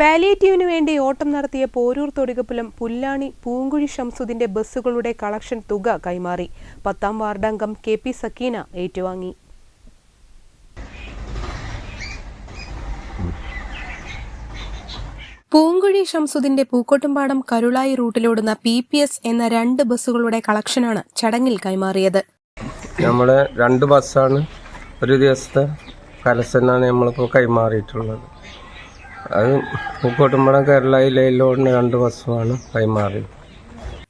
പാലിയേറ്റീവിനു വേണ്ടി ഓട്ടം നടത്തിയ പോരൂർ തൊടികപ്പുലം പുല്ലാണി പൂങ്കുഴി ഷംസുദിന്റെ ബസ്സുകളുടെ കളക്ഷൻ തുക കൈമാറി. പത്താം വാർഡംഗം കെ പി സക്കീന ഏറ്റുവാങ്ങി. പൂങ്കുഴി ഷംസുദിന്റെ പൂക്കോട്ടുംപാടം കരുളായി റൂട്ടിലോടുന്ന പി പി എസ് എന്ന രണ്ട് ബസ്സുകളുടെ കളക്ഷനാണ് ചടങ്ങിൽ കൈമാറിയത്. നമ്മളെ രണ്ട് ബസ്സാണ് ഒരു ദിവസത്തെ കലസനാണ് നമ്മളിപ്പോൾ കൈമാറിയിട്ടുള്ളത്. അത് പൂക്കോട്ടുംപടം കേരള ജില്ലയിലോടിന് രണ്ട് വർഷമാണ് കൈമാറി.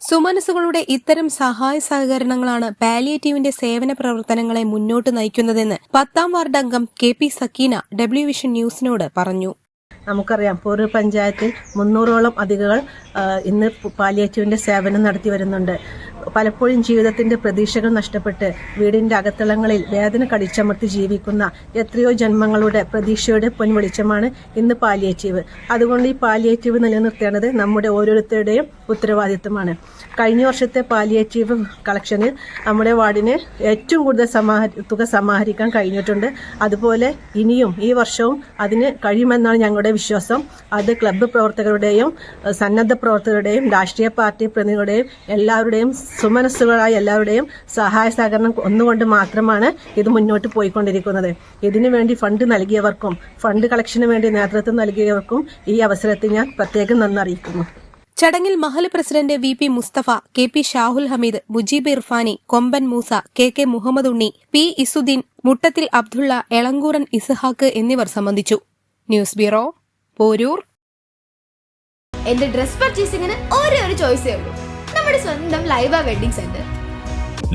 സുമനസുകളുടെ ഇത്തരം സഹായ സഹകരണങ്ങളാണ് പാലിയേറ്റീവിന്റെ സേവന പ്രവർത്തനങ്ങളെ മുന്നോട്ട് നയിക്കുന്നതെന്ന് പത്താം വാർഡ് അംഗം K P Sakeena W vision ന്യൂസിനോട് പറഞ്ഞു. നമുക്കറിയാം പൂർവ പഞ്ചായത്തിൽ മുന്നൂറോളം അധികകൾ ഇന്ന് പാലിയേറ്റീവിന്റെ സേവനം നടത്തി വരുന്നുണ്ട്. പലപ്പോഴും ജീവിതത്തിന്റെ പ്രതീക്ഷകൾ നഷ്ടപ്പെട്ട് വീടിന്റെ അകത്തളങ്ങളിൽ വേദന കടിച്ചമർത്തി ജീവിക്കുന്ന എത്രയോ ജന്മങ്ങളുടെ പ്രതീക്ഷയുടെ പൊൻവെളിച്ചമാണ് ഇന്ന് പാലിയേറ്റീവ്. അതുകൊണ്ട് ഈ പാലിയേറ്റീവ് നിലനിർത്തേണ്ടത് നമ്മുടെ ഓരോരുത്തരുടെയും ഉത്തരവാദിത്വമാണ്. കഴിഞ്ഞ വർഷത്തെ പാലിയേറ്റീവ് കളക്ഷനിൽ നമ്മുടെ വാർഡിന് ഏറ്റവും കൂടുതൽ സമാഹ തുക സമാഹരിക്കാൻ കഴിഞ്ഞിട്ടുണ്ട്. അതുപോലെ ഇനിയും ഈ വർഷവും അതിന് കഴിയുമെന്നാണ് ഞങ്ങളുടെ വിശ്വാസം. അത് ക്ലബ്ബ് പ്രവർത്തകരുടെയും സന്നദ്ധ പ്രവർത്തകരുടെയും രാഷ്ട്രീയ പാർട്ടി പ്രതിനിധികളുടെയും എല്ലാവരുടെയും സുമനസ്സുകളായ എല്ലാവരുടെയും സഹായ സഹകരണം ഒന്നുകൊണ്ട് മാത്രമാണ് ഇത് മുന്നോട്ട് പോയിക്കൊണ്ടിരിക്കുന്നത്. ഇതിനു വേണ്ടി ഫണ്ട് നൽകിയവർക്കും ഫണ്ട് കളക്ഷന് വേണ്ടി നേതൃത്വം നൽകിയവർക്കും ഈ അവസരത്തിൽ ഞാൻ പ്രത്യേകം നന്ദി അറിയിക്കുന്നു. ചടങ്ങിൽ Mahal president V P Mustafa K P Shahul Hameed Mujeeb Irfani Komban Moosa K K Muhammad Unni P Izzuddeen Muttathil Abdulla Elankooran Ishaq എന്നിവർ സംബന്ധിച്ചു. News bureau Poroor. എന്റെ ഡ്രസ് പർച്ചേസിംഗിന് ഒരേ ഒരു ചോയ്സേ ഉള്ളൂ. നമ്മുടെ സ്വന്തം Laiba wedding centre.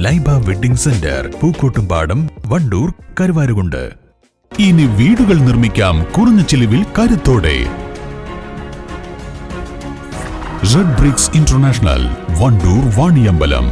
Laiba wedding centre Pookkottumpadam Wandoor Karuvarakundu. ഇനി വീടുകൾ നിർമ്മിക്കാം കുറഞ്ഞ ചിലവിൽ കരുത്തോടെ. Red bricks international Wandoor Vaniyambalam.